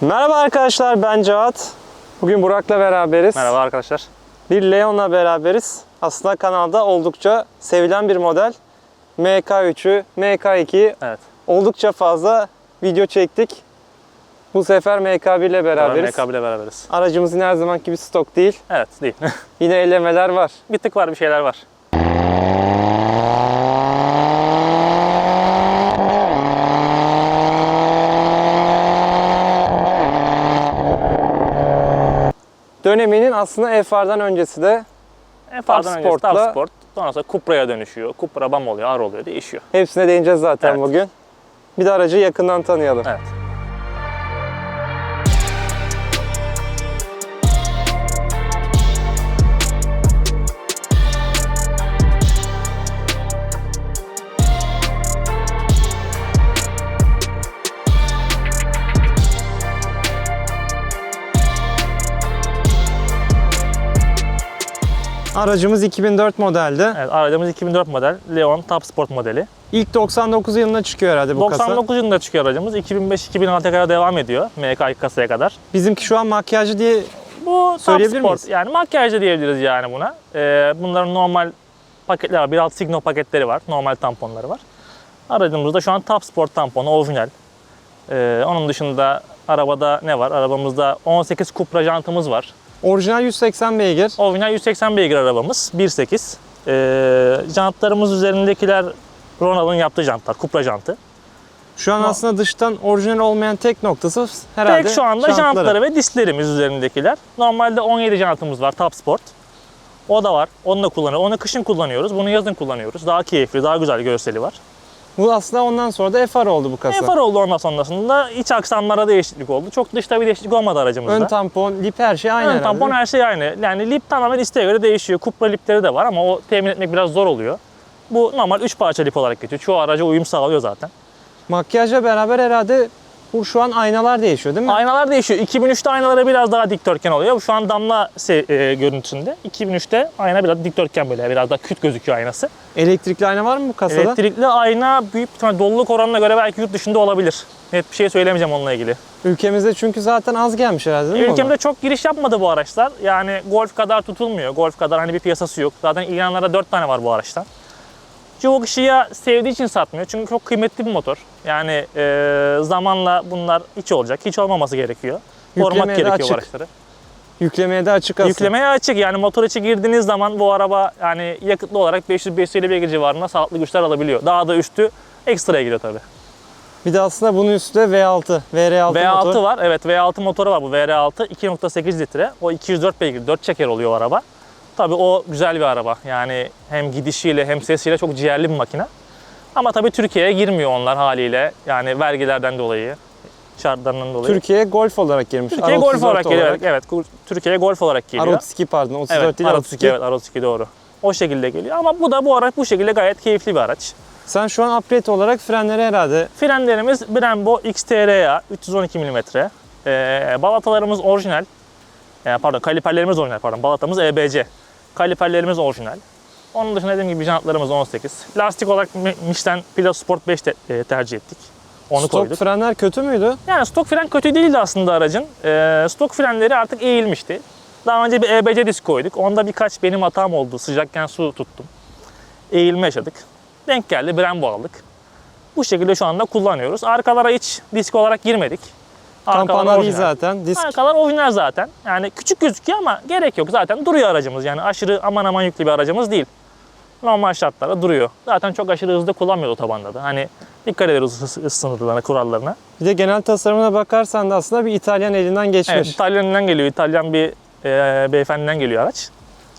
Merhaba arkadaşlar ben Cevat. Bugün Burak'la beraberiz. Merhaba arkadaşlar. Bir Leon'la beraberiz. Aslında kanalda oldukça sevilen bir model. MK3'ü, MK2'yi Evet. oldukça fazla video çektik. Bu sefer MK1 ile beraberiz. MK ile beraberiz. Aracımız yine her zaman gibi stok değil. Evet değil. Yine ellemeler var. bir tık var bir şeyler var. Döneminin aslında FR'dan öncesi de FR'dan önce Sport'la- Top Sport. Sonra sonra Cupra'ya dönüşüyor. Cupra BAM oluyor, R oluyor, değişiyor. hepsine değineceğiz zaten Evet. bugün. Bir de aracı yakından tanıyalım. Evet. Aracımız 2004 modelde. Evet, aracımız 2004 model Leon Top Sport modeli. İlk 99 yılında çıkıyor herhalde bu kasa. 99 yılında çıkıyor aracımız. 2005-2006'ya kadar devam ediyor. MK2 kasaya kadar. Bizimki şu an makyajlı diye Bu Top Söyleyebilir Sport miyiz? yani makyajlı diyebiliriz yani buna. Ee, bunların normal paketler var. 1.6 Signo paketleri var. Normal tamponları var. Aracımızda şu an Top Sport tamponu orijinal. Ee, onun dışında arabada ne var? Arabamızda 18 Cupra jantımız var. Orijinal 180 beygir. Orijinal 180 beygir arabamız. 1.8. Ee, jantlarımız üzerindekiler Ronald'ın yaptığı jantlar. Cupra jantı. Şu an No. aslında dıştan orijinal olmayan tek noktası herhalde Tek şu anda jantları. jantları ve disklerimiz üzerindekiler. Normalde 17 jantımız var Top Sport. O da var. Onu da kullanıyoruz. Onu kışın kullanıyoruz. Bunu yazın kullanıyoruz. Daha keyifli, daha güzel görseli var. Bu aslında ondan sonra da FR oldu bu kasa. FR oldu ondan sonrasında. iç aksamlara değişiklik oldu. Çok dışta bir değişiklik olmadı aracımızda. Ön tampon, lip her şey aynı Ön herhalde. tampon her şey aynı. Yani lip tamamen isteğe göre değişiyor. Cupra lipleri de var ama o temin etmek biraz zor oluyor. Bu normal 3 parça lip olarak geçiyor. Çoğu araca uyum sağlıyor zaten. Makyajla beraber herhalde bu şu an aynalar değişiyor değil mi? Aynalar değişiyor. 2003'te aynaları biraz daha dikdörtgen oluyor. Şu an damla se- e, görüntüsünde. 2003'te ayna biraz dikdörtgen böyle biraz daha küt gözüküyor aynası. Elektrikli ayna var mı bu kasada? Elektrikli ayna büyük bir ihtimalle doluluk oranına göre belki yurt dışında olabilir. Net bir şey söylemeyeceğim onunla ilgili. Ülkemizde çünkü zaten az gelmiş herhalde değil mi? Ülkemde çok giriş yapmadı bu araçlar. Yani Golf kadar tutulmuyor. Golf kadar hani bir piyasası yok. Zaten ilanlarda 4 tane var bu araçtan. Çoğu kişi ya sevdiği için satmıyor. Çünkü çok kıymetli bir motor. Yani e, zamanla bunlar hiç olacak. Hiç olmaması gerekiyor. Korumak Yüklemeye de gerekiyor açık. araçları. Yüklemeye de açık aslında. Yüklemeye açık yani motor içi girdiğiniz zaman bu araba yani yakıtlı olarak 500-550 beygir civarında sağlıklı güçler alabiliyor. Daha da üstü ekstraya giriyor tabii. Bir de aslında bunun üstü de V6, VR6 V6 motor. var evet V6 motoru var bu VR6 2.8 litre. O 204 beygir 4 çeker oluyor o araba. Tabii o güzel bir araba yani hem gidişiyle hem sesiyle çok ciğerli bir makine. Ama tabii Türkiye'ye girmiyor onlar haliyle yani vergilerden dolayı şartlarından dolayı. Türkiye'ye Golf olarak girmiş. Türkiye R34 Golf olarak geliyor. Evet, Türkiye'ye Golf olarak geliyor. R32 pardon, 34 Evet, değil R32, R32. evet, R32 doğru. O şekilde geliyor ama bu da bu araç bu şekilde gayet keyifli bir araç. Sen şu an upgrade olarak frenleri herhalde Frenlerimiz Brembo XTRA 312 mm. Ee, balatalarımız orijinal. Ee, pardon kaliperlerimiz orijinal pardon. Balatamız EBC. Kaliperlerimiz orijinal. Onun dışında dediğim gibi jantlarımız 18. Lastik olarak Mi- Michelin Pilot Sport 5 te- e, tercih ettik. Onu stok koyduk. frenler kötü müydü? Yani stok fren kötü değildi aslında aracın. Ee, stok frenleri artık eğilmişti. Daha önce bir EBC disk koyduk. Onda birkaç benim hatam oldu. Sıcakken su tuttum. Eğilme yaşadık. Denk geldi Brembo aldık. Bu şekilde şu anda kullanıyoruz. Arkalara hiç disk olarak girmedik. Arkalar değil orijinal. zaten. Disk Arkalar orijinal zaten. Yani küçük gözüküyor ama gerek yok. Zaten duruyor aracımız. Yani aşırı aman aman yüklü bir aracımız değil. Normal şartlarda duruyor. Zaten çok aşırı hızlı kullanmıyor otobanda da. Hani dikkat ediyoruz hız, hız sınırlarına, kurallarına. Bir de genel tasarımına bakarsan da aslında bir İtalyan elinden geçmiş. Evet, İtalyan'dan geliyor. İtalyan bir e, beyefendiden geliyor araç.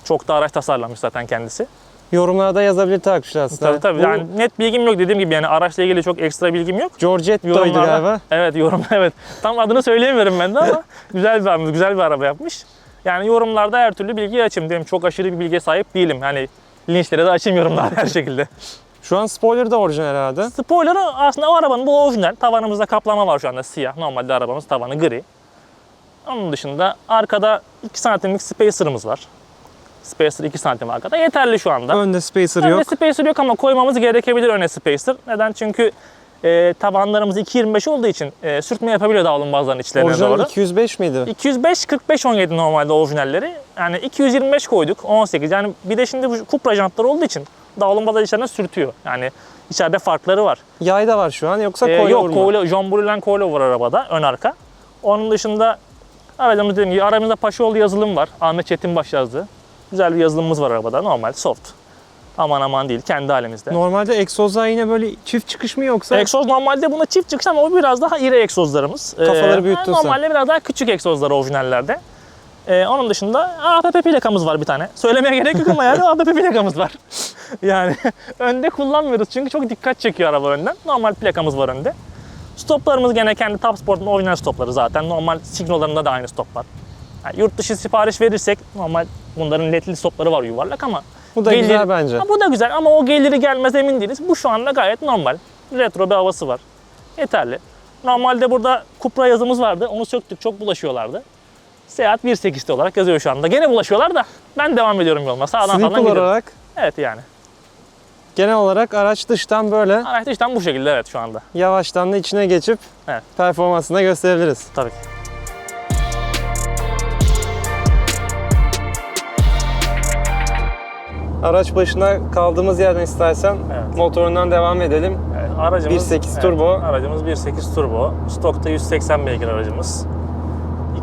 Çok da araç tasarlamış zaten kendisi. Yorumlarda yazabilir takipçiler aslında. Tabii tabii. Bu Yani net bilgim yok dediğim gibi yani araçla ilgili çok ekstra bilgim yok. Giorgetto'ydu Yorumlarda- galiba. Evet yorum evet. Tam adını söyleyemiyorum ben de ama güzel bir araba, güzel bir araba yapmış. Yani yorumlarda her türlü bilgiyi açayım diyorum. Çok aşırı bir bilgiye sahip değilim. Yani linçlere de açayım yorumlarda her şekilde. Şu an spoiler da orijinal herhalde. Spoiler'ı aslında o arabanın bu orijinal. Tavanımızda kaplama var şu anda siyah. Normalde arabamız tavanı gri. Onun dışında arkada 2 santimlik spacer'ımız var. Spacer 2 santim arkada. Yeterli şu anda. Önde spacer Önde yok. spacer yok ama koymamız gerekebilir öne spacer. Neden? Çünkü e, tabanlarımız 2.25 olduğu için e, sürtme yapabiliyor davlumbazların içlerine Orijinal doğru. 205 miydi? 205 45 17 normalde orijinalleri. Yani 225 koyduk 18. Yani bir de şimdi bu Cupra jantları olduğu için davlumbazlar içeriden sürtüyor. Yani içeride farkları var. Yay da var şu an yoksa Ee, yok mu? coilo, John Brulin coilover var arabada ön arka. Onun dışında aracımız dediğim gibi aramızda Paşaoğlu yazılım var. Ahmet Çetinbaş yazdı. Güzel bir yazılımımız var arabada normal soft. Aman aman değil kendi halimizde. Normalde egzozlar yine böyle çift çıkış mı yoksa? Egzoz normalde buna çift çıkış ama o biraz daha iri egzozlarımız. Kafaları Ee, büyüttün sen. Normalde biraz daha küçük egzozlar orijinallerde. Ee, onun dışında APP plakamız var bir tane. Söylemeye gerek yok ama yani APP plakamız var. yani önde kullanmıyoruz çünkü çok dikkat çekiyor araba önden. Normal plakamız var önde. Stoplarımız gene kendi Top Sport'un orijinal stopları zaten. Normal Signo'larında da aynı stop var. Yani yurt dışı sipariş verirsek normal bunların ledli stopları var yuvarlak ama Bu da gelir- güzel bence. Ha, bu da güzel ama o geliri gelmez emin değiliz. Bu şu anda gayet normal. Retro bir havası var. Yeterli. Normalde burada Cupra yazımız vardı. Onu söktük. Çok bulaşıyorlardı. Seat 1.8'de olarak yazıyor şu anda. Gene bulaşıyorlar da ben devam ediyorum yoluma. Sağdan sağdan Simple gidiyorum. olarak Evet yani. genel olarak araç dıştan böyle Araç dıştan bu şekilde evet şu anda. yavaştan da içine geçip Evet. performansını da gösterebiliriz. Tabii ki. Araç başına kaldığımız yerden istersen Evet. motorundan devam edelim. Evet, aracımız 1.8 turbo. Aracımız 1.8 turbo. Stokta 180 beygir aracımız.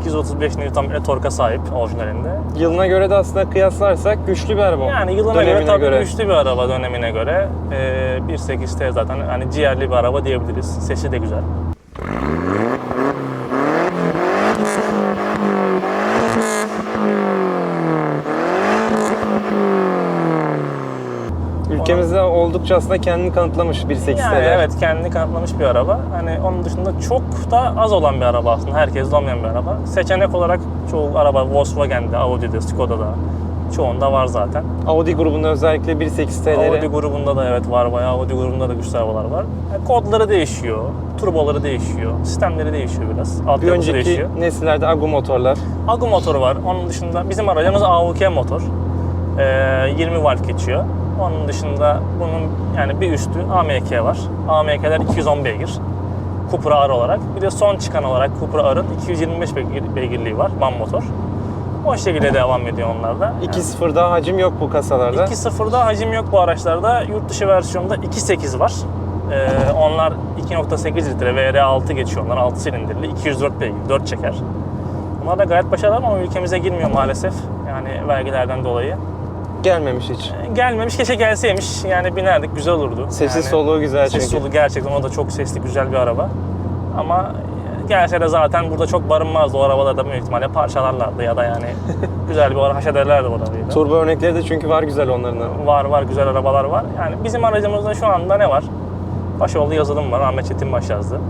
235 Nm torka sahip orijinalinde. Yılına göre de aslında kıyaslarsak güçlü bir araba. Yani yılına Dönemine göre tabii göre. güçlü bir araba dönemine göre. Ee, 1.8T zaten hani ciğerli bir araba diyebiliriz. Sesi de güzel. Ülkemizde oldukça aslında kendini kanıtlamış 1.8 Yani evet kendini kanıtlamış bir araba. Hani onun dışında çok da az olan bir araba aslında. Herkes olmayan bir araba. Seçenek olarak çoğu araba Volkswagen'de, Audi'de, Skoda'da çoğunda var zaten. Audi grubunda özellikle 1.8 T'leri Audi grubunda da evet var bayağı Audi grubunda da güçlü arabalar var. Yani kodları değişiyor, turboları değişiyor, sistemleri değişiyor biraz. bir Altyapısı önceki değişiyor. nesillerde Agu motorlar. Agu motoru var. Onun dışında bizim aracımız AUK motor. Ee, 20 valve geçiyor. Onun dışında bunun yani bir üstü AMK var. AMK'ler 210 beygir. Cupra R olarak. Bir de son çıkan olarak Cupra R'ın 225 beygir, beygirliği var. MAN motor. O şekilde devam ediyor onlarda. Yani 2.0 daha hacim yok bu kasalarda. 2.0'da hacim yok bu araçlarda. Yurt dışı versiyonda 2.8 var. Ee, onlar 2.8 litre VR6 geçiyor. Onlar 6 silindirli. 204 beygir, 4 çeker. Bunlar da gayet başarılı ama ülkemize girmiyor maalesef. Yani vergilerden dolayı. Gelmemiş hiç. Ee, Gelmemiş keşke gelseymiş. Yani binerdik güzel olurdu. Sesi yani, soluğu güzel Sesi çünkü. solu gerçekten o da çok sesli güzel bir araba. Ama gelse de zaten burada çok barınmazdı. O arabalarda büyük ihtimalle parçalarlardı ya da yani güzel bir ara haş ederlerdi o arabayı da. Turbo örnekleri de çünkü var güzel onların. da. Var var güzel arabalar var. Yani bizim aracımızda şu anda ne var? Başoğlu yazılım var. Ahmet Çetinbaş yazdı.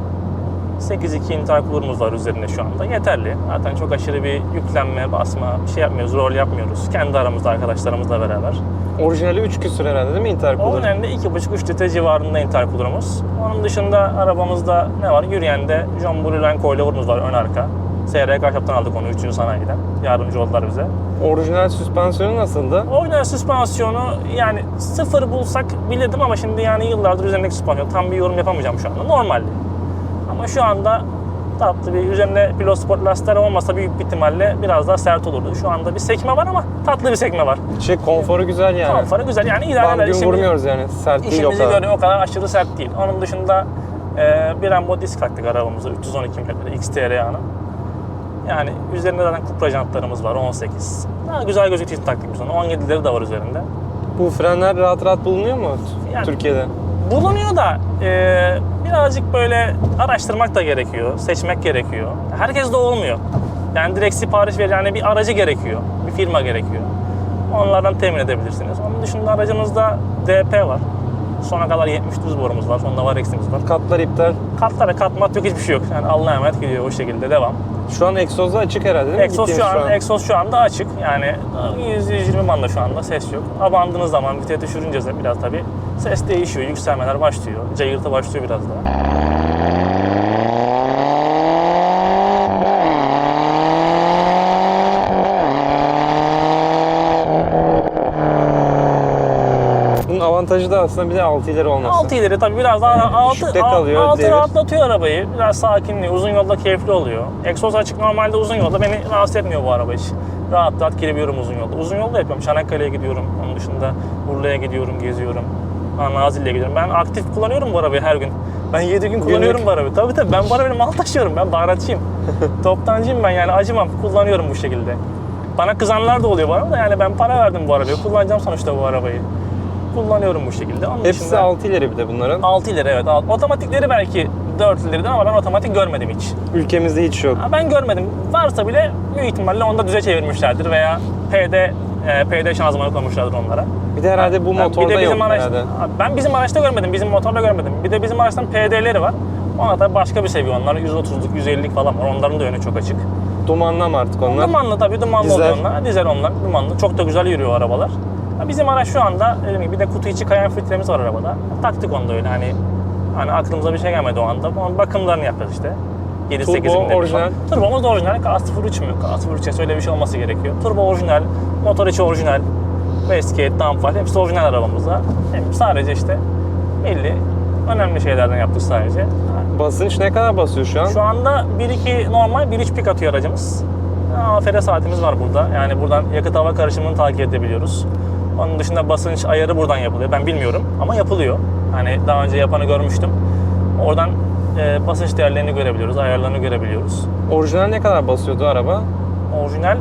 8.2 intercooler'ımız var üzerinde şu anda. Yeterli. Zaten çok aşırı bir yüklenme, basma, bir şey yapmıyoruz, rol yapmıyoruz. Kendi aramızda arkadaşlarımızla beraber. Orijinali 3 küsur herhalde değil mi intercooler? Onun elinde 2.5-3 litre civarında intercooler'ımız. Onun dışında arabamızda ne var? Yürüyende John Brulin coilover'ımız var ön arka. SRK Shop'tan aldık onu 3. sanayiden. Yardımcı oldular bize. Orijinal süspansiyonu nasıldı? Orijinal süspansiyonu yani sıfır bulsak bilirdim ama şimdi yani yıllardır üzerindeki süspansiyon tam bir yorum yapamayacağım şu anda. Normaldi. Ama şu anda tatlı bir üzerinde pilot sport lastikler olmasa büyük bir ihtimalle biraz daha sert olurdu. Şu anda bir sekme var ama tatlı bir sekme var. Şey konforu güzel yani. Konforu güzel yani idare eder. gün İşimizi- vurmuyoruz yani. Sert değil o İşimizi kadar. görüyor o kadar aşırı sert değil. Onun dışında e, bir Brembo disk taktık arabamıza 312 mm XTR yağını. Yani üzerinde zaten Cupra jantlarımız var 18. Daha güzel gözüktüğü için taktık biz onu. 17'leri de var üzerinde. Bu frenler rahat rahat bulunuyor mu Yani- Türkiye'de? Bulunuyor da e, birazcık böyle araştırmak da gerekiyor, seçmek gerekiyor. Herkes de olmuyor. Yani direkt sipariş ver yani bir aracı gerekiyor, bir firma gerekiyor. Onlardan temin edebilirsiniz. Onun dışında aracımızda DP var. Sona kadar 70 düz borumuz var. Sonunda var eksimiz var. Katlar iptal. Katlara katmat yok hiçbir şey yok. Yani Allah'a emanet gidiyor o şekilde devam. Şu an egzozda açık herhalde değil mi? Egzoz şu Gittiğimiz an, egzoz şu anda açık. Yani 100-120 banda şu anda ses yok. Abandığınız zaman vites düşürünce biraz tabii ses değişiyor, yükselmeler başlıyor. Cayırtı başlıyor biraz daha. Bunun avantajı da aslında bir de 6 ileri olması. 6 ileri tabii biraz daha altı, kalıyor, altı devir. rahatlatıyor arabayı. Biraz sakinliyor. Uzun yolda keyifli oluyor. Egzoz açık normalde uzun yolda beni rahatsız etmiyor bu araba hiç. Rahat rahat girebiliyorum uzun yolda. Uzun yolda yapıyorum. Çanakkale'ye gidiyorum. Onun dışında Urla'ya gidiyorum, geziyorum. Nazilli'ye gidiyorum. Ben aktif kullanıyorum bu arabayı her gün. Ben 7 gün kullanıyorum Günlük. bu arabayı. Tabii tabii ben bu arabayı mal taşıyorum. Ben baharatçıyım. Toptancıyım ben yani acımam. Kullanıyorum bu şekilde. Bana kızanlar da oluyor bana da yani ben para verdim bu arabaya. Kullanacağım sonuçta bu arabayı. Kullanıyorum bu şekilde. Onun Hepsi dışında- 6 ileri bir de bunların. 6 ileri evet. Otomatikleri belki 4 ileridir ama ben otomatik görmedim hiç. Ülkemizde hiç yok. Ben görmedim. Varsa bile büyük ihtimalle onda düze çevirmişlerdir veya PD e, PD şanzımanı koymuşlardır onlara. Bir de herhalde bu motorda bir de bizim yok araç, herhalde. Ha, Ben bizim araçta görmedim, bizim motorda görmedim. Bir de bizim araçtan PD'leri var. Ona da başka bir seviye onlar. 130'luk, 150'lik falan var. Onların da önü çok açık. Dumanlı mı artık onlar? Dumanlı tabii, dumanlı Dizel. oluyor onlar. Dizel onlar, dumanlı. Çok da güzel yürüyor arabalar. Bizim araç şu anda, dediğim gibi bir de kutu içi kayan filtremiz var arabada. Taktık onu da öyle hani hani aklımıza bir şey gelmedi o anda. Onun bakımlarını yapacağız işte. 7-8 Turbo binde bir orijinal. Turbomuz da orijinal. K03 mü? K03'e öyle bir şey olması gerekiyor. Turbo orijinal, motor içi orijinal. Wastegate, downpipe hepsi orijinal arabamızda. Hem sadece işte belli önemli şeylerden yaptık sadece. Basınç ne kadar basıyor şu an? şu anda 1.2 normal 1.3 pik atıyor aracımız. AFR saatimiz var burada. Yani buradan yakıt hava karışımını takip edebiliyoruz. Onun dışında basınç ayarı buradan yapılıyor. Ben bilmiyorum ama yapılıyor. Hani daha önce yapanı görmüştüm. Oradan e, basınç değerlerini görebiliyoruz, ayarlarını görebiliyoruz. Orijinal ne kadar basıyordu araba? Orijinal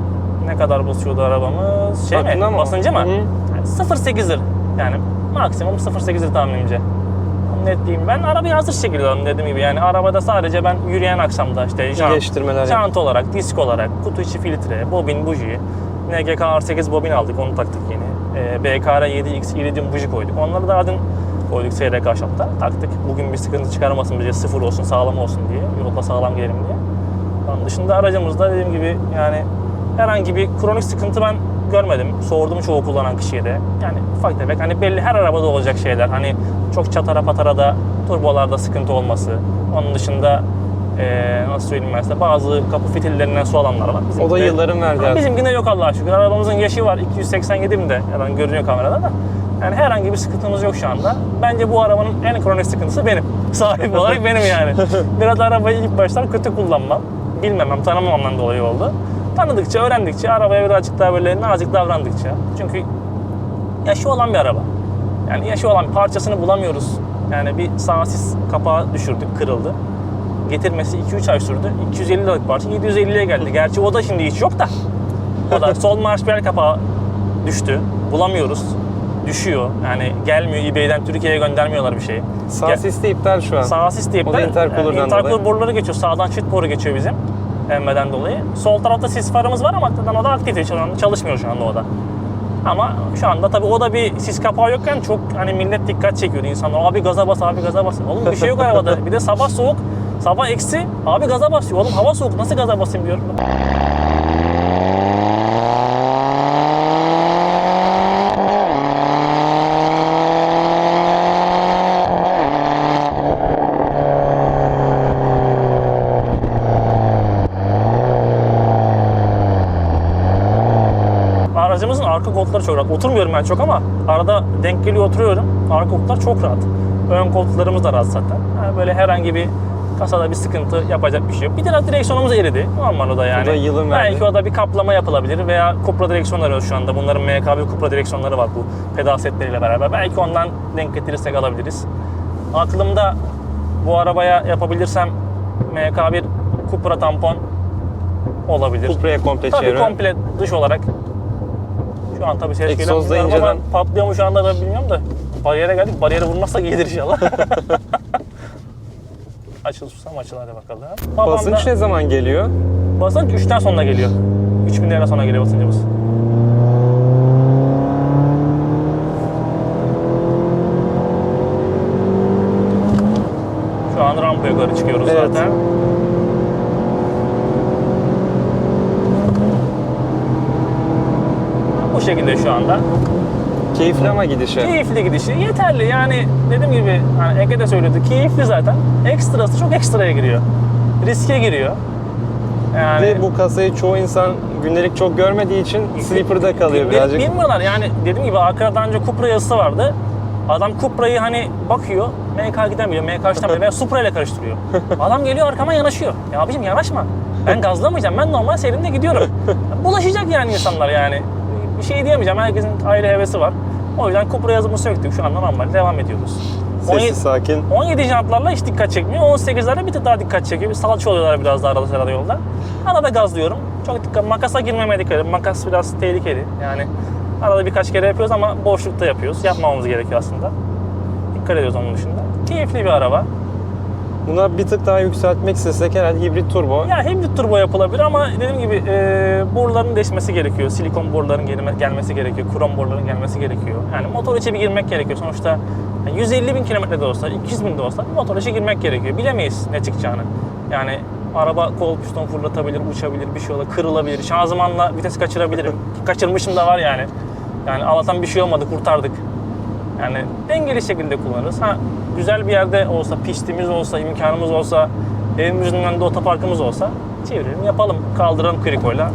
ne kadar basıyordu arabamız? Şey Aklında mi? mı? Basıncı mı? Hı. Yani 0.8'dir. Yani maksimum 0.8'dir tahminimce. Net diyeyim. Ben arabayı hazır şekilde aldım dediğim gibi. Yani arabada sadece ben yürüyen akşamda işte jant, jant olarak, disk olarak, kutu içi filtre, bobin, buji, NGK R8 bobin aldık onu taktık yeni. Ee, BKR 7X iridium buji koyduk. Onları da adın koyduk SRK shop'ta. Taktık. Bugün bir sıkıntı çıkarmasın bize sıfır olsun, sağlam olsun diye. Yolda sağlam gelelim diye. Onun dışında aracımızda dediğim gibi yani herhangi bir kronik sıkıntı ben görmedim. Sordum çoğu kullanan kişiye de. Yani ufak tefek hani belli her arabada olacak şeyler. Hani çok çatara patara da turbolarda sıkıntı olması. Onun dışında eee, nasıl söyleyeyim ben size bazı kapı fitillerinden su alanlar var. O da yılların verdiği artık. Bizimkinde yok Allah'a şükür. Arabamızın yaşı var 287 binde. Yani görünüyor kamerada da. Yani herhangi bir sıkıntımız yok şu anda. Bence bu arabanın en kronik sıkıntısı benim. Sahip olarak benim yani. Biraz arabayı ilk başlar kötü kullanmam. Bilmemem, tanımamamdan dolayı oldu. Tanıdıkça, öğrendikçe, arabaya birazcık daha böyle nazik davrandıkça. Çünkü yaşı olan bir araba. Yani yaşı olan parçasını bulamıyoruz. Yani bir sağsiz kapağı düşürdük, kırıldı. Getirmesi 2-3 ay sürdü. 250 liralık parça 750'ye geldi. Gerçi o da şimdi hiç yok da. O da sol marş birer kapağı düştü. Bulamıyoruz. Düşüyor. Yani gelmiyor. eBay'den Türkiye'ye göndermiyorlar bir şey. Sağ Gel- sis de iptal şu an. Sağ sis diye O da intercooler'dan yani intercooler boruları geçiyor. Sağdan çift boru geçiyor bizim. Emmeden dolayı. Sol tarafta sis farımız var ama o da aktif. Şu an çalışmıyor şu anda o da. Ama şu anda tabii o da bir sis kapağı yokken çok hani millet dikkat çekiyordu insanlar. Abi gaza bas, abi gaza bas. Oğlum bir şey yok arabada. Bir de sabah soğuk, sabah eksi. Abi gaza basıyor. Oğlum hava soğuk. Nasıl gaza basayım diyorum. Aracımızın arka koltukları çok rahat. Oturmuyorum ben çok ama arada denk geliyor oturuyorum. Arka koltuklar çok rahat. Ön koltuklarımız da rahat zaten. Yani böyle herhangi bir kasada bir sıkıntı yapacak bir şey yok. Bir de direksiyonumuz eridi. Normal o da yani. O da yılın verdi. Belki o da bir kaplama yapılabilir veya Cupra direksiyonları şu anda. Bunların MKB Cupra direksiyonları var bu pedal setleriyle beraber. Belki ondan denk getirirsek alabiliriz. Aklımda bu arabaya yapabilirsem MK1 Cupra tampon olabilir. Kupra'ya komple Tabii çevre. komple dış olarak. Şu an tabii ses ama inceden- Patlıyor mu şu anda ben bilmiyorum da. Bariyere geldik. Bariyere vurmazsak iyidir inşallah. Açıl susam açıl hadi bakalım. Babam Basınç da- ne zaman geliyor? Basınç 3'ten sonra geliyor. 3000 lira sonra geliyor basıncımız. Şu an rampa yukarı çıkıyoruz Evet. zaten. Bu şekilde şu anda. Keyifli ama gidişi. Keyifli gidişi yeterli. Yani dediğim gibi hani Ege de söyledi. Keyifli zaten. Ekstrası çok ekstraya giriyor. Riske giriyor. Yani Ve bu kasayı çoğu insan gündelik çok görmediği için sleeper'da kalıyor birazcık. Bilmiyorlar yani dediğim gibi arkada daha önce Cupra yazısı vardı. Adam Cupra'yı hani bakıyor, MK gidemiyor, MK işlemiyor veya Supra ile karıştırıyor. Adam geliyor arkama yanaşıyor. Ya abicim yanaşma. Ben gazlamayacağım. Ben normal serimde gidiyorum. Bulaşacak yani insanlar yani. Bir şey diyemeyeceğim. Herkesin ayrı hevesi var. O yüzden Cupra yazımı söktük. Şu anda normal devam ediyoruz. 17 Sessiz sakin. 17 jantlarla hiç dikkat çekmiyor. 18'lerle bir tık daha dikkat çekiyor. Bir salça oluyorlar biraz daha arada sırada yolda. Arada gazlıyorum. Çok dikkat. Makasa girmemeye dikkat edin. Makas biraz tehlikeli. Yani arada birkaç kere yapıyoruz ama boşlukta yapıyoruz. Yapmamamız gerekiyor aslında. Dikkat ediyoruz onun dışında. Keyifli bir araba. Buna bir tık daha yükseltmek istesek herhalde hibrit turbo. Ya hibrit turbo yapılabilir ama dediğim gibi e, boruların değişmesi gerekiyor. Silikon boruların gelme- gelmesi gerekiyor. Krom boruların gelmesi gerekiyor. Yani motor içi bir girmek gerekiyor. Sonuçta yani 150 bin kilometre de olsa, 200 bin de olsa motor içi girmek gerekiyor. Bilemeyiz ne çıkacağını. Yani araba kol piston fırlatabilir, uçabilir, bir şey olabilir, kırılabilir. Şanzımanla vites kaçırabilirim. Kaçırmışım da var yani. Yani Allah'tan bir şey olmadı, kurtardık. Yani dengeli şekilde kullanırız. Ha güzel bir yerde olsa, pistimiz olsa, imkanımız olsa, evimizin önünde otoparkımız olsa çevirelim, yapalım. Kaldıralım krikoyla.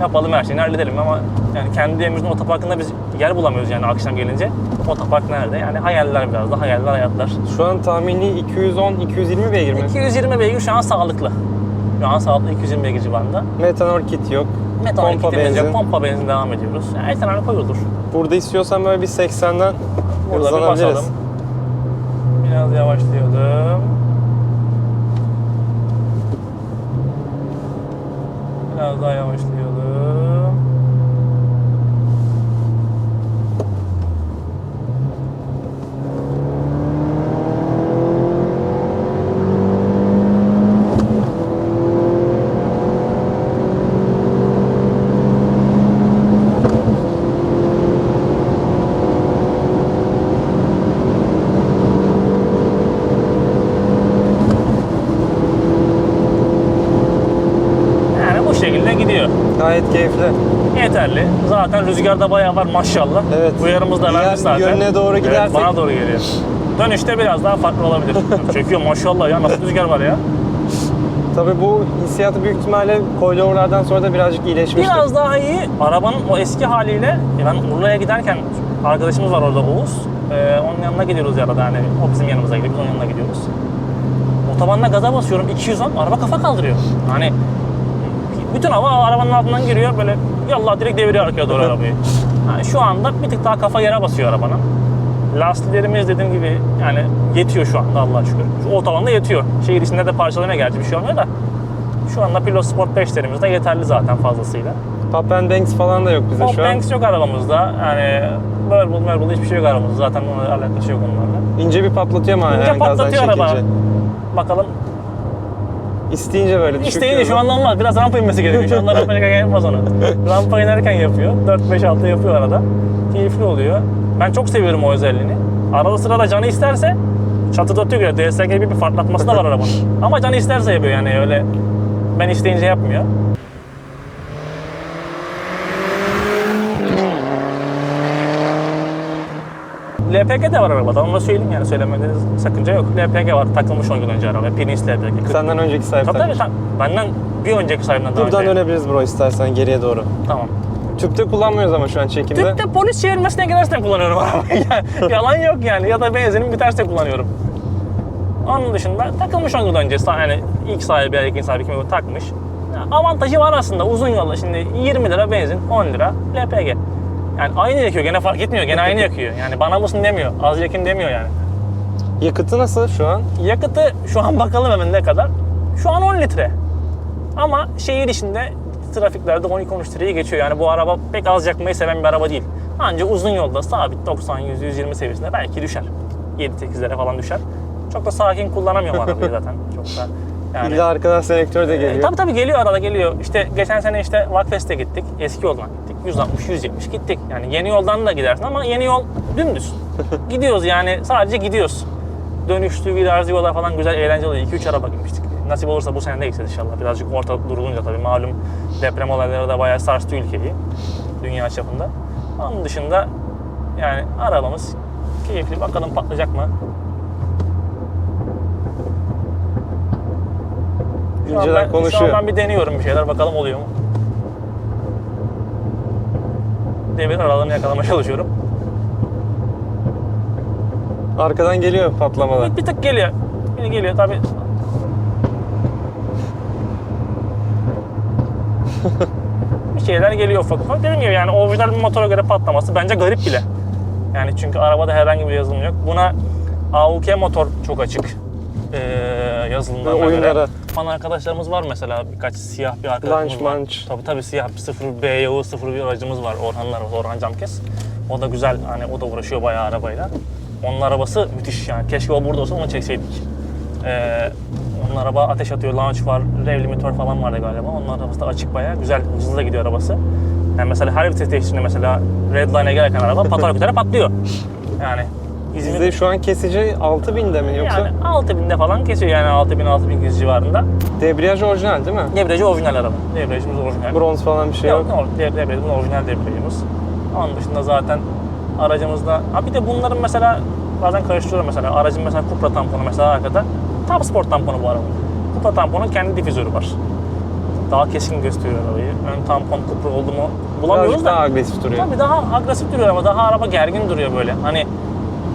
Yapalım her şeyini halledelim ama yani kendi evimizin otoparkında biz yer bulamıyoruz yani akşam gelince. Otopark nerede? Yani hayaller biraz da hayaller hayatlar. Şu an tahmini 210-220 beygir mi? 220 beygir şu an sağlıklı. Şu an sağlıklı 220 beygir civarında. Metanol kit yok. Metanol Pompa kitimiz yok, benzin. pompa benzin devam ediyoruz. Yani etanol koyulur. Burada istiyorsan böyle bir 80'den Burada bir basalım. Biraz yavaşlayalım. Biraz daha yavaşlayalım. Yani bu şekilde gidiyor. Gayet keyifli. Yeterli. Zaten rüzgarda bayağı var maşallah. Evet. Uyarımız da vermiş zaten. yönüne doğru Evet, gidersek- bana doğru geliyor. Dönüşte biraz daha farklı olabilir. Çekiyor maşallah ya nasıl rüzgar var ya. Tabii bu hissiyatı büyük ihtimalle koridorlardan sonra da birazcık iyileşmiştir. Biraz daha iyi. Arabanın o eski haliyle e, ben Urla'ya giderken arkadaşımız var orada Oğuz. Ee, onun yanına gidiyoruz ya arada hani o bizim yanımıza gidiyor biz onun yanına gidiyoruz. Otobanda gaza basıyorum 210 araba kafa kaldırıyor. Hani bütün hava arabanın altından giriyor böyle yallah direkt deviriyor arkaya doğru arabayı. Yani şu anda bir tık daha kafa yere basıyor arabanın. Lastiklerimiz dediğim gibi yani yetiyor şu anda Allah'a şükür. Şu otobanda yetiyor. Şehir içinde de parçalamaya gerçi bir şey olmuyor da. Şu anda Pilot Sport 5'lerimiz de yeterli zaten fazlasıyla. Pop and Banks falan da yok bize Pop şu an. Banks yok arabamızda. Yani Whirlpool, Whirlpool hiçbir şey yok aramızda. Zaten onunla alakası yok onlarla. İnce bir patlatıyor ama İnce yani patlatıyor araba. Bakalım. İsteyince böyle düşük İsteyince şu anda olmaz. Biraz rampa inmesi gerekiyor. Şu anda rampa inerken yapmaz onu. rampa inerken yapıyor. 4-5-6 yapıyor arada. Keyifli oluyor. Ben çok seviyorum o özelliğini. Arada sırada canı isterse çatıdatıyor ya. DSG gibi bir farklatması da var arabanın. Ama canı isterse yapıyor yani öyle ben isteyince yapmıyor. LPG de var arabada onu da söyleyeyim yani söylemede sakınca yok. LPG var takılmış 10 yıl önce araba. Pirinç LPG. Senden önceki Tabii sahipten. tabii. tam- Benden bir önceki sahibinden daha Buradan önce. dönebiliriz bro istersen geriye doğru. Tamam. Tüpte kullanmıyoruz ama şu an çekimde. Tüpte polis çevirmesine girersen kullanıyorum arabayı. Yani yalan yok yani. Ya da benzinim biterse kullanıyorum. Onun dışında takılmış 10 yıl önce. Yani ilk sahibi ya ikinci sahibi kim takmış. Ya avantajı var aslında uzun yolda. Şimdi 20 lira benzin, 10 lira LPG. Yani aynı yakıyor. Gene fark etmiyor. Gene aynı yakıyor. Yani bana mısın demiyor. Az yakın demiyor yani. Yakıtı nasıl şu an? Yakıtı şu an bakalım hemen ne kadar. Şu an 10 litre. Ama şehir içinde trafiklerde 12-13 lirayı geçiyor. Yani bu araba pek az yakmayı seven bir araba değil. Ancak uzun yolda sabit 90, 100, 120 seviyesinde belki düşer. 7-8'lere falan düşer. Çok da sakin kullanamıyorum arabayı zaten. Çok da yani... İlla arkadan selektör de E, geliyor. tabii tabii geliyor arada geliyor. İşte geçen sene işte Vakfest'e gittik. Eski yoldan gittik. 160 170 gittik. Yani yeni yoldan da gidersin ama yeni yol dümdüz. gidiyoruz yani sadece gidiyoruz. Dönüşlü virajlı yollar falan güzel eğlenceli oluyor. 2-3 araba gitmiştik. Nasip olursa bu sene de gideceğiz inşallah. Birazcık orta durulunca tabii malum deprem olayları da bayağı sarstı ülkeyi. Dünya çapında. Onun dışında yani arabamız keyifli. Bakalım patlayacak mı? Şu an ben- Şu an konuşuyor. ben bir deniyorum bir şeyler bakalım oluyor mu? Devir aralığını yakalamaya çalışıyorum. Arkadan geliyor patlamalar. Bir, bir tık geliyor. Bir geliyor tabi. bir şeyler geliyor ufak ufak. Dediğim gibi yani orijinal bir motora göre patlaması bence garip bile. Yani çünkü arabada herhangi bir yazılım yok. Buna AUK motor çok açık. Ee, yazılımlarına Böyle oyunlara. göre. Fan arkadaşlarımız var mesela birkaç siyah bir arkadaşımız Lunch var. munch. Tabii tabii siyah bir 0 BYU 01 aracımız var. Orhanlar Orhan Camkes. O da güzel hani o da uğraşıyor bayağı arabayla. Onun arabası müthiş yani. Keşke o burada olsa onu çekseydik. Ee, onun araba ateş atıyor, launch var, rev limitör falan vardı galiba. Onun arabası da açık bayağı. Güzel, hızlı da gidiyor arabası. Yani mesela her vites değiştiğinde mesela redline'e gelirken araba patar kütere patlıyor. Yani İzmir, Sizde şu an kesici 6000'de mi yoksa? yani 6000'de falan kesiyor yani 6000 6100 civarında. Debriyaj orijinal değil mi? Debriyajı orijinal araba. Debriyajımız orijinal. Bronz falan bir şey Yok, yok. yok. Debriyajımız orijinal debriyajımız. Onun dışında zaten aracımızda... Ha bir de bunların mesela bazen karıştırıyorum mesela. Aracın mesela Cupra tamponu mesela arkada. Top Sport tamponu bu araba. Cupra tamponun kendi difüzörü var. Daha keskin gösteriyor arabayı. Ön tampon Cupra oldu mu bulamıyoruz Birazcık da. daha agresif duruyor. Tabii daha agresif duruyor ama daha araba gergin duruyor böyle. Hani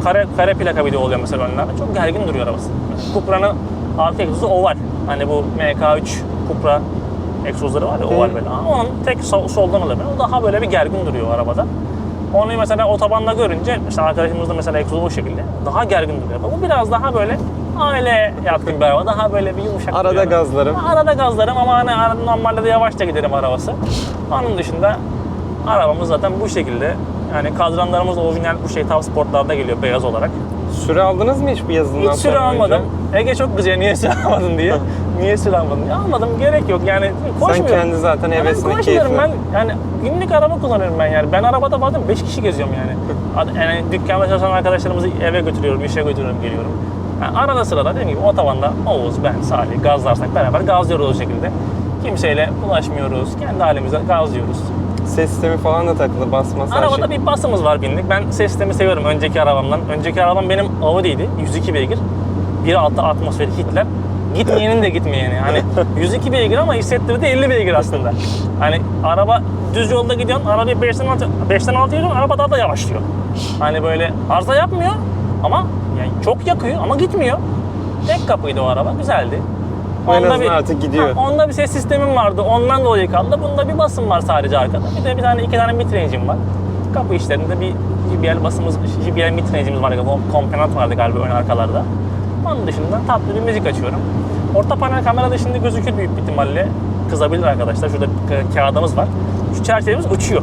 kare, kare plaka bir de oluyor mesela önlerde. Çok gergin duruyor arabası. Cupra'nın arka egzozu oval. Hani bu MK3 Cupra egzozları var ya oval böyle. Ama onun tek sol, soldan oluyor. O daha böyle bir gergin duruyor arabada. Onu mesela otobanda görünce işte arkadaşımız da mesela egzozu o şekilde daha gergin duruyor. Bu biraz daha böyle aile yatkın bir araba. Daha böyle bir yumuşak Arada duruyor. gazlarım. Arada gazlarım ama hani normalde de yavaşça giderim arabası. Onun dışında arabamız zaten bu şekilde. Yani kadranlarımız orijinal bu şey Tav Sport'larda geliyor beyaz olarak. Süre aldınız mı hiç bu yazılımdan Hiç süre sonra önce? almadım. Ege çok kızıyor niye süre almadın diye. niye süre almadın? Ya almadım gerek yok yani Sen koşmuyorum. kendi zaten hevesine, koşmuyorum keyfine. ben yani günlük araba kullanıyorum ben yani. Ben arabada bazen 5 kişi geziyorum yani. Yani dükkanda çalışan arkadaşlarımızı eve götürüyorum, işe götürüyorum, geliyorum. Yani arada sırada dediğim gibi otobanda Oğuz, ben, Salih gazlarsak beraber gazlıyoruz o şekilde. Kimseyle ulaşmıyoruz. Kendi halimize gazlıyoruz. Ses sistemi falan da takılı basmaz her Arabada şey. bir basımız var binlik. Ben ses sistemi seviyorum önceki arabamdan. Önceki arabam benim Audi'ydi. 102 beygir. 1.6 atmosferi Hitler. Gitmeyenin de gitmeyeni. Hani 102 beygir ama hissettirdi 50 beygir aslında. Hani araba düz yolda gidiyorsun. Arabayı 5'ten 6, 5'ten 6 yürüyorsun. Araba daha da yavaşlıyor. Hani böyle arıza yapmıyor ama yani çok yakıyor ama gitmiyor. Tek kapıydı o araba. Güzeldi. En azından artık gidiyor. Ha, onda bir ses sistemim vardı. Ondan dolayı kaldı. Bunda bir basım var sadece arkada. Bir de bir tane iki tane midrange'im var. Kapı işlerinde bir JBL basımız, JBL midrange'imiz var. Kom- Komponent vardı galiba ön arkalarda. Onun dışında tatlı bir müzik açıyorum. Orta panel kamera dışında gözükür büyük bir ihtimalle. Kızabilir arkadaşlar. Şurada bir ka- kağıdımız var. Şu çerçevemiz uçuyor.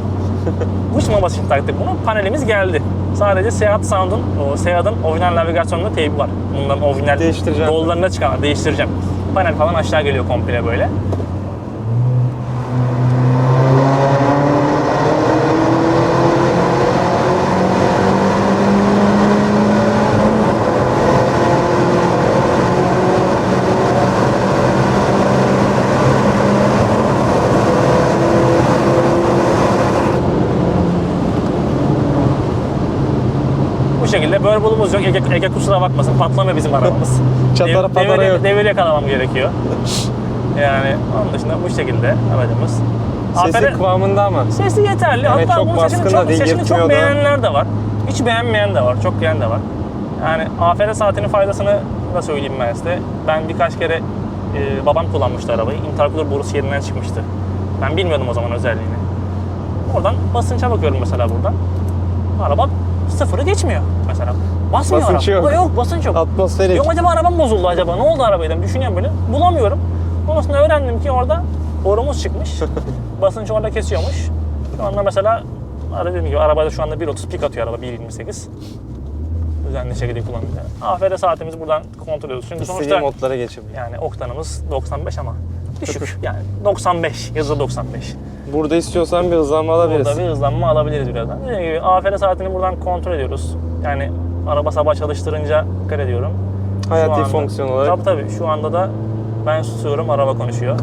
Uçmaması için taktık bunu. Panelimiz geldi. Sadece Seat Sound'un, o Seat'ın orijinal navigasyonunda teybi var. Bunların orijinal dollarına çıkan, değiştireceğim. Panel falan aşağı geliyor komple böyle. Bu Burble'umuz yok. Ege, Ege kusura bakmasın patlamıyor bizim arabamız. Çatara Dev- patara devir, yok. Devir yakalamam gerekiyor. Yani onun dışında bu şekilde aracımız. Sesi Aferin- kıvamında ama. Sesi yeterli. Yani Hatta çok bunun sesini çok, değil, sesini çok beğenenler de var. Hiç beğenmeyen de var. Çok beğen de var. Yani AFR saatinin faydasını da söyleyeyim ben size. Ben birkaç kere e, babam kullanmıştı arabayı. Intercooler borusu yerinden çıkmıştı. Ben bilmiyordum o zaman özelliğini. Oradan basınça bakıyorum mesela buradan. Araba sıfırı geçmiyor mesela. Basmıyor Basınç araba. yok. Yok basınç yok. Atmosferik. Yok acaba arabam bozuldu acaba? Ne oldu arabayla? Düşünüyorum böyle. Bulamıyorum. Ondan sonra öğrendim ki orada borumuz çıkmış. Basınç orada kesiyormuş. Şu anda mesela dediğim gibi arabada şu anda 1.30 pik atıyor araba 1.28. Düzenli şekilde kullanılıyor. AFR saatimizi buradan kontrol ediyoruz. Çünkü İstediği sonuçta modlara geçebiliyor. yani oktanımız 95 ama düşük. yani 95, yazı 95. Burada istiyorsan bir hızlanma alabiliriz. Burada bir hızlanma alabiliriz birazdan. Dediğim gibi AFR saatini buradan kontrol ediyoruz. Yani araba sabah çalıştırınca dikkat ediyorum. Hayati anda- fonksiyon olarak. Tabii tabii. Şu anda da ben susuyorum, araba konuşuyor.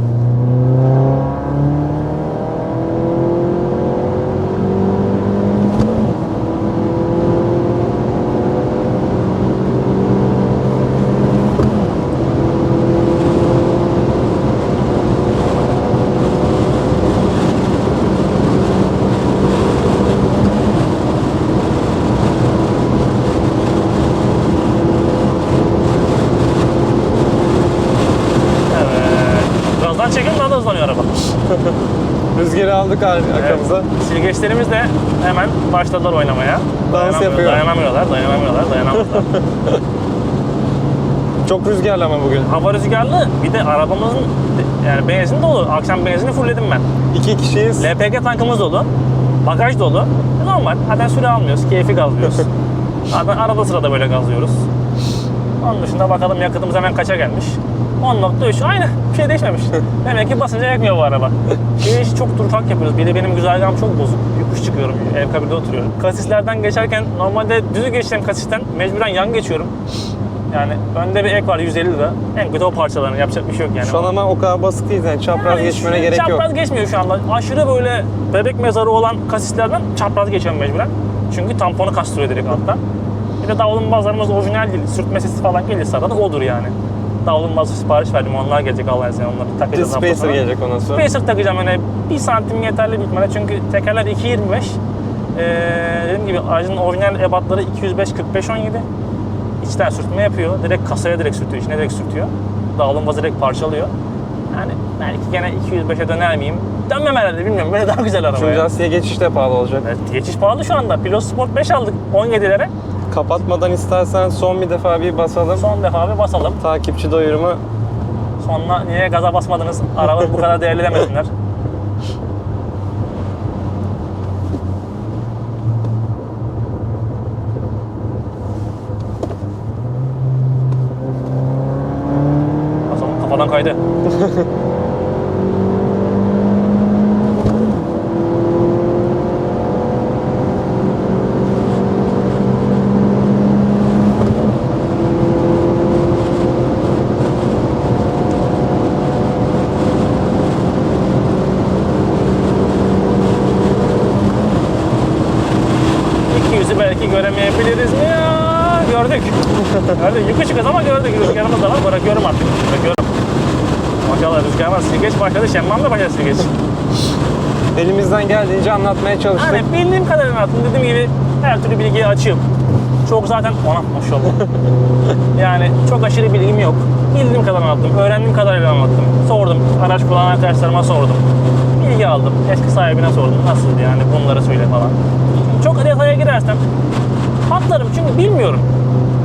Rüzgarı aldık ar- arkamıza. Silgeçlerimiz de hemen başladılar oynamaya. Dans yapıyor. Dayanamıyorlar, dayanamıyorlar, dayanamıyorlar. Çok rüzgarlı ama bugün. Hava rüzgarlı. Bir de arabamızın yani benzin dolu. Akşam benzini fullledim ben. İki kişiyiz. LPG tankımız dolu. Bagaj dolu. E, Normal. Zaten süre almıyoruz. Keyfi gazlıyoruz. Zaten arada sırada böyle gazlıyoruz. Onun dışında bakalım yakıtımız hemen kaça gelmiş. 10.3. Aynı. Bir şey değişmemiş. Demek ki basınca yakmıyor bu araba. Şey işi çok dur kalk yapıyoruz. Bir de benim güzergahım çok bozuk. Yokuş çıkıyorum. Ev kabinde oturuyorum. Kasislerden geçerken normalde düz geçeceğim kasisten mecburen yan geçiyorum. Yani önde bir ek var 150 lira. En kötü o parçalarını yapacak bir şey yok yani. Şu an ama o kadar basit değil yani çapraz Yani geçmene gerek yok. Çapraz geçmiyor şu anda. Aşırı böyle bebek mezarı olan kasislerden çapraz geçiyorum mecburen. Çünkü tamponu kastırıyor direkt alttan. Bir de davlumbazlarımız orijinal değil. Sürtme sesi falan gelirse arada odur yani. Davlumbaz sipariş verdim. Onlar gelecek Allah'ın izniyle onları takacağız. spacer sonu. gelecek ondan sonra. Spacer takacağım öyle bir santim yeterli ihtimalle. Çünkü tekerler 2.25. Ee, dediğim gibi aracın orijinal ebatları 205 45 17. İçten sürtme yapıyor. Direkt kasaya direkt sürtüyor, içine direkt sürtüyor. Davlumbazı direkt parçalıyor. Yani belki gene 205'e döner miyim? Dönmem herhalde bilmiyorum. Böyle daha güzel araba Çünkü ya. lastiğe geçiş de pahalı olacak. Evet, geçiş pahalı şu anda. Pilot Sport 5 aldık 17'lere. Kapatmadan istersen son bir defa bir basalım. Son defa bir basalım. Takipçi doyurumu. Sonra niye gaza basmadınız? Arabayı bu kadar değerli demesinler. Basalım kafadan kaydı. İki yüzü belki göremeyebiliriz mi ya? Gördük. Gördük. Yukarı çıkacağız ama gördük. Rüzgarımız da var. Bırakıyorum artık. Bırakıyorum. Maşallah rüzgar var. Silgeç başladı. Şemmam da başladı silgeç. Elimizden geldiğince anlatmaya çalıştık. Yani bildiğim kadarıyla anlattım. Dediğim gibi her türlü bilgiyi açığım. Çok zaten ona maşallah. yani çok aşırı bilgim yok. Bildiğim kadar anlattım. Öğrendiğim kadarıyla anlattım. Sordum. Araç kullanan arkadaşlarıma sordum. Bilgi aldım. Eski sahibine sordum. Nasıldı yani bunları söyle falan. Çok detaya girersem patlarım çünkü bilmiyorum.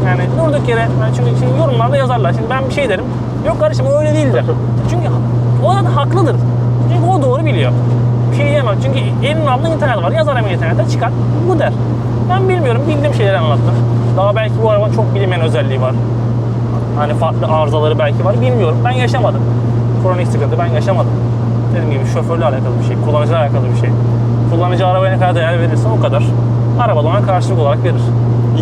Yani durduk yere yani çünkü şimdi yorumlarda yazarlar. Şimdi ben bir şey derim. Yok kardeşim öyle değil der. Çünkü o da haklıdır. Çünkü o doğru biliyor. Bir şey diyemem. Çünkü elinin altında internet var. Yazarım internete çıkar. Bu der. Ben bilmiyorum. Bildiğim şeyleri anlattım. Daha belki bu arabanın çok bilinmeyen özelliği var. Hani farklı arızaları belki var. Bilmiyorum. Ben yaşamadım. Kronik sıkıntı ben yaşamadım. Dediğim gibi şoförle alakalı bir şey. Kullanıcıyla alakalı bir şey. Kullanıcı arabaya ne kadar değer verirse o kadar. Araba da ona karşılık olarak verir.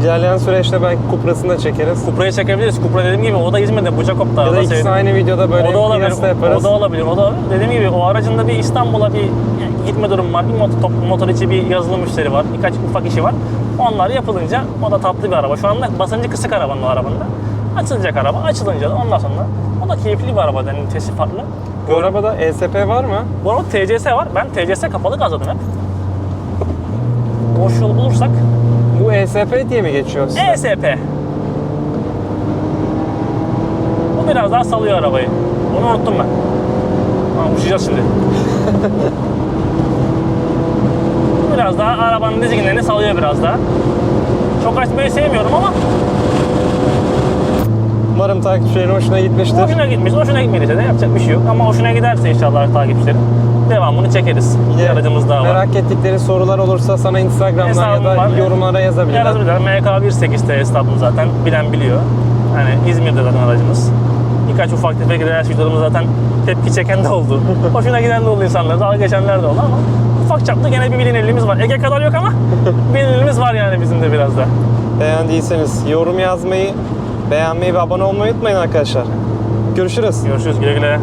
İlerleyen süreçte belki kuprasını da çekeriz. Kupra'yı çekebiliriz. Kupra dediğim gibi o da İzmir'de Bucakop'ta. Ya da ikisini aynı videoda böyle o da olabilir. da yaparız. O da olabilir. O da olabilir. Dediğim gibi o aracında bir İstanbul'a bir gitme durum var. Bir motor, motor içi bir yazılı müşteri var. Birkaç ufak işi var. Onlar yapılınca o da tatlı bir araba. Şu anda basıncı kısık arabanın o arabanda. Açılacak araba. Açılınca da ondan sonra o da keyifli bir araba. Yani vitesi farklı. Bu arabada ESP var mı? Bu arada TCS var. Ben TCS kapalı gazladım hep. Boş yol bulursak Bu ESP diye mi geçiyor? sizde? ESP. Bu biraz daha salıyor arabayı. Onu unuttum ben. Ama uçacağız şimdi. Biraz daha arabanın dizginlerini salıyor biraz daha. Çok açmayı sevmiyorum ama Umarım takipçilerin hoşuna gitmiştir. hoşuna gitmiş. Hoşuna gitmediyse de yapacak bir şey yok. Ama hoşuna giderse inşallah takipçilerin devamını çekeriz. Bir aracımız daha var. Merak ettikleri sorular olursa sana Instagram'dan ya Hesabım da var. yorumlara yazabilirler. Yazabilirler. MK18T hesabım zaten. Bilen biliyor. Yani İzmir'de zaten aracımız. Birkaç ufak tefek relax videolarımız zaten tepki çeken de oldu. Hoşuna giden de oldu insanlar. Dalga geçenler de oldu ama ufak çaplı gene bir bilinirliğimiz var. Ege kadar yok ama bilinirliğimiz var yani bizim de biraz da. Beğendiyseniz yorum yazmayı, beğenmeyi ve abone olmayı unutmayın arkadaşlar. Görüşürüz. Görüşürüz güle güle.